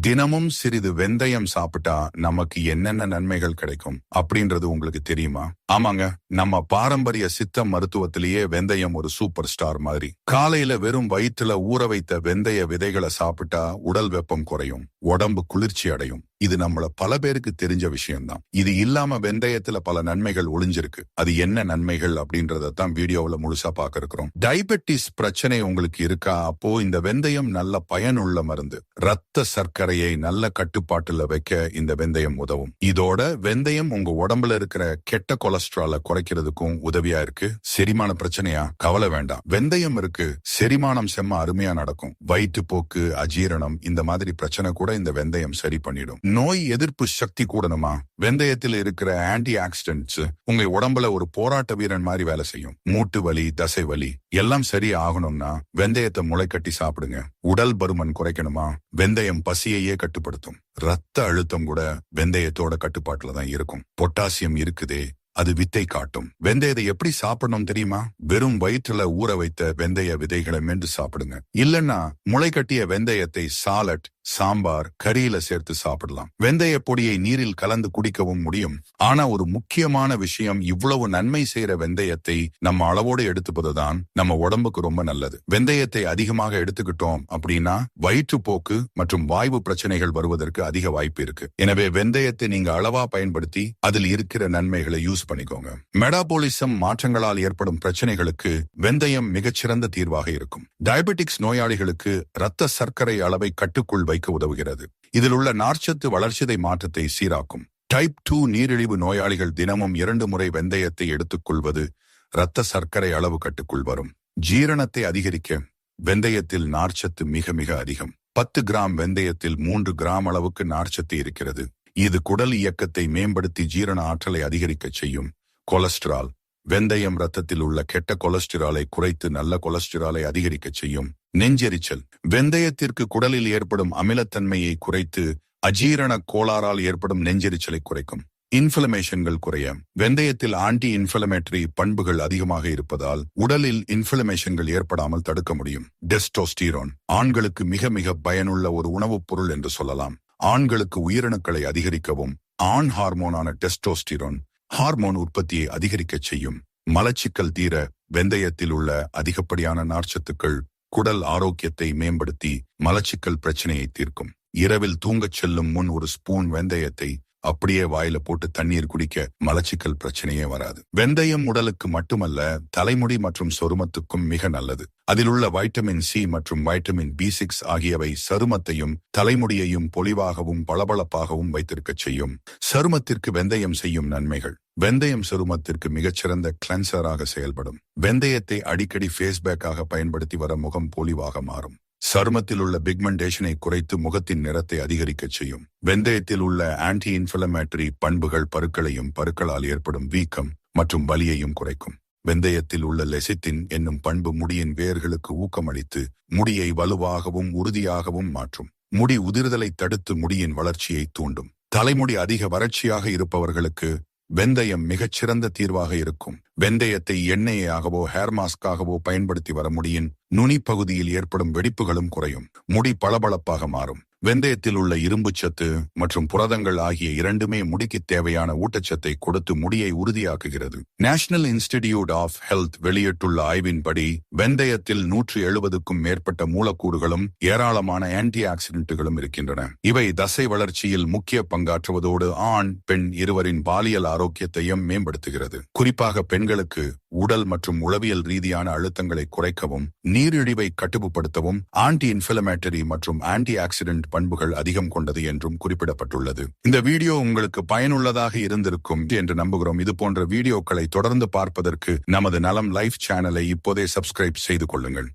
தினமும் சிறிது வெந்தயம் சாப்பிட்டா நமக்கு என்னென்ன நன்மைகள் கிடைக்கும் அப்படின்றது உங்களுக்கு தெரியுமா? ஆமாங்க. நம்ம பாரம்பரிய சித்த மருத்துவத்திலேயே வெந்தயம் ஒரு சூப்பர் ஸ்டார் மாதிரி. காலையில வெறும் வயிற்றுல ஊற வைத்த வெந்தய விதைகளை சாப்பிட்டா உடல் வெப்பம் குறையும் உடம்பு குளிர்ச்சி அடையும். இது நம்மள பல பேருக்கு தெரிஞ்ச விஷயம்தான். இது இல்லாம வெந்தயத்துல பல நன்மைகள் ஒளிஞ்சிருக்கு. அது என்ன நன்மைகள் அப்படின்றத தான் முழுசா பார்க்க இருக்கிறோம் டயபெட்டிஸ் பிரச்சனை உங்களுக்கு இருக்கா? அப்போ இந்த வெந்தயம் நல்ல பயனுள்ள மருந்து. ரத்த சர்க்கரையை நல்ல கட்டுப்பாட்டுல வைக்க இந்த வெந்தயம் உதவும். இதோட வெந்தயம் உங்க உடம்புல இருக்கிற கெட்ட கொலஸ்ட்ரால குறைக்கிறதுக்கும் உதவியா இருக்கு. செரிமான பிரச்சனையா? கவலை வேண்டாம். வெந்தயம் இருக்கு. செரிமானம் செம்ம அருமையா நடக்கும். வயிற்றுப்போக்கு அஜீரணம் இந்த மாதிரி பிரச்சனை கூட இந்த வெந்தயம் சரி பண்ணிடும். நோய் எதிர்ப்பு சக்தி கூடணுமா? வெந்தயத்தில் இருக்கிற ஆன்டி ஆக்சிடென்ட்ஸ் உங்க உடம்புல ஒரு போராட்ட வீரன் மாதிரி வேலை செய்யும். மூட்டு வலி தசை வலி எல்லாம் சரி ஆகணும்னா வெந்தயத்தை முளைக்கட்டி சாப்பிடுங்க. உடல் பருமன் குறைக்கணுமா? வெந்தயம் பசியையே கட்டுப்படுத்தும். ரத்த அழுத்தம் கூட வெந்தயத்தோட கட்டுப்பாட்டுல தான் இருக்கும். பொட்டாசியம் இருக்குதே அது வித்தை காட்டும். வெந்தயத்தை எப்படி சாப்பிடணும் தெரியுமா? வெறும் வயிற்றுல ஊற வைத்த வெந்தய விதைகளை மென்று சாப்பிடுங்க. இல்லன்னா முளை கட்டிய வெந்தயத்தை சாலட் சாம்பார் கறியில சேர்த்து சாப்பிடலாம். வெந்தய பொடியை நீரில் கலந்து குடிக்கவும் முடியும். ஆனா ஒரு முக்கியமான விஷயம் இவ்வளவு நன்மை செய்யற வெந்தயத்தை நம்ம அளவோடு எடுத்துப்பதுதான் நம்ம உடம்புக்கு ரொம்ப நல்லது. வெந்தயத்தை அதிகமாக எடுத்துக்கிட்டோம் அப்படின்னா வயிற்றுப்போக்கு மற்றும் வாய்வு பிரச்சனைகள் வருவதற்கு அதிக வாய்ப்பு இருக்கு. எனவே வெந்தயத்தை நீங்க அளவா பயன்படுத்தி அதில் இருக்கிற நன்மைகளை யூஸ் பண்ணிக்கோங்க. மெடாபோலிசம் மாற்றங்களால் ஏற்படும் பிரச்சனைகளுக்கு வெந்தயம் மிகச்சிறந்த தீர்வாக இருக்கும். டயபெட்டிக்ஸ் நோயாளிகளுக்கு இரத்த சர்க்கரை அளவை கட்டுக்குள் வைக்க உதவுகிறது. இதில் உள்ள நார்ச்சத்து வளர்ச்சிதை மாற்றத்தை சீராக்கும். டைப் டூ நீரிழிவு நோயாளிகள் தினமும் இரண்டு முறை வெந்தயத்தை எடுத்துக்கொள்வது இரத்த சர்க்கரை அளவு கட்டுக்குள் வரும். ஜீரணத்தை அதிகரிக்க வெந்தயத்தில் நார்ச்சத்து மிக மிக அதிகம். பத்து கிராம் வெந்தயத்தில் மூன்று கிராம் அளவுக்கு நார்ச்சத்து இருக்கிறது. இது குடல் இயக்கத்தை மேம்படுத்தி ஜீரண ஆற்றலை அதிகரிக்க செய்யும் கொலஸ்ட்ரால் வெந்தயம் ரத்தத்தில் உள்ள கெட்ட கொலஸ்டிராலை குறைத்து நல்ல கொலஸ்டிராலை அதிகரிக்க செய்யும் நெஞ்செரிச்சல். வெந்தயத்திற்கு குடலில் ஏற்படும் அமிலத்தன்மையை குறைத்து அஜீரண கோளாறால் ஏற்படும் நெஞ்செரிச்சலை குறைக்கும். இன்ஃபிளமேஷன்கள் குறைய. வெந்தயத்தில் ஆன்டி இன்ஃபிளமேட்டரி பண்புகள் அதிகமாக இருப்பதால் உடலில் இன்ஃபிளமேஷன்கள் ஏற்படாமல் தடுக்க முடியும். டெஸ்டோஸ்டீரோன் ஆண்களுக்கு மிக மிக பயனுள்ள ஒரு உணவுப் பொருள் என்று சொல்லலாம். ஆண்களுக்கு உயிரணுக்களை அதிகரிக்கவும். ஆண் ஹார்மோனான டெஸ்டோஸ்டிரோன் ஹார்மோன் உற்பத்தியை அதிகரிக்கச் செய்யும் மலச்சிக்கல் தீர வெந்தயத்தில் உள்ள அதிகப்படியான நார்ச்சத்துக்கள் குடல் ஆரோக்கியத்தை மேம்படுத்தி மலச்சிக்கல் பிரச்சனையை தீர்க்கும். இரவில் தூங்கச் செல்லும் முன் ஒரு ஸ்பூன் வெந்தயத்தை அப்படியே வாயில போட்டு தண்ணீர் குடிக்க மலச்சிக்கல் பிரச்சனையே வராது. வெந்தயம் உடலுக்கு மட்டுமல்ல தலைமுடி மற்றும் சொருமத்துக்கும் மிக நல்லது. அதில் உள்ள வைட்டமின் சி மற்றும் வைட்டமின் பி சிக்ஸ் ஆகியவை சருமத்தையும் தலைமுடியையும் பொலிவாகவும் பளபளப்பாகவும் வைத்திருக்கச் செய்யும். சருமத்திற்கு வெந்தயம் செய்யும் நன்மைகள். வெந்தயம் சருமத்திற்கு மிகச்சிறந்த கிளன்சராக செயல்படும். வெந்தயத்தை அடிக்கடி ஃபேஸ்பேக்காக பயன்படுத்தி வர முகம் பொலிவாக மாறும். சருமத்தில் உள்ள பிக்மெண்டேஷனை குறைத்து முகத்தின் நிறத்தை அதிகரிக்கச் செய்யும். வெந்தயத்தில் உள்ள ஆன்டி இன்ஃபிளமேட்டரி பண்புகள் பருக்களையும் பருக்களால் ஏற்படும் வீக்கம் மற்றும் வலியையும் குறைக்கும். வெந்தயத்தில் உள்ள லெசித்தின் என்னும் பண்பு முடியின் வேர்களுக்கு ஊக்கமளித்து முடியை வலுவாகவும் உறுதியாகவும் மாற்றும். முடி உதிர்தலை தடுத்து முடியின் வளர்ச்சியை தூண்டும். தலைமுடி அதிக வறட்சியாக இருப்பவர்களுக்கு வெந்தயம் மிகச்சிறந்த தீர்வாக இருக்கும். வெந்தயத்தை எண்ணெயாகவோ ஹேர் மாஸ்காகவோ பயன்படுத்தி வர முடியின் நுனி பகுதியில் ஏற்படும் வெடிப்புகளும் குறையும். முடி பளபளப்பாக மாறும். வெந்தயத்தில் உள்ள இரும்பு சத்து மற்றும் புரதங்கள் ஆகிய இரண்டுமே முடிக்கு தேவையான ஊட்டச்சத்தை கொடுத்து முடியை உறுதியாக்குகிறது. நேஷனல் இன்ஸ்டிடியூட் ஆஃப் ஹெல்த் வெளியிட்டுள்ள ஆய்வின்படி வெந்தயத்தில் நூற்று எழுபதுக்கும் மேற்பட்ட மூலக்கூறுகளும் ஏராளமான ஆன்டி ஆக்சிடென்ட்டுகளும் இருக்கின்றன. இவை தசை வளர்ச்சியில் முக்கிய பங்காற்றுவதோடு ஆண் பெண் இருவரின் பாலியல் ஆரோக்கியத்தையும் மேம்படுத்துகிறது. குறிப்பாக பெண்களுக்கு உடல் மற்றும் உளவியல் ரீதியான அழுத்தங்களை குறைக்கவும் நீரிழிவை கட்டுப்படுத்தவும் ஆன்டி இன்ஃபிளமேட்டரி மற்றும் ஆன்டி ஆக்சிடென்ட் பண்புகள் அதிகம் கொண்டது என்றும் குறிப்பிடப்பட்டுள்ளது. இந்த வீடியோ உங்களுக்கு பயனுள்ளதாக இருந்திருக்கும் என்று நம்புகிறோம். இது போன்ற வீடியோக்களை தொடர்ந்து பார்ப்பதற்கு நமது நலம் லைஃப் சேனலை இப்போதே சப்ஸ்கிரைப் செய்து கொள்ளுங்கள்.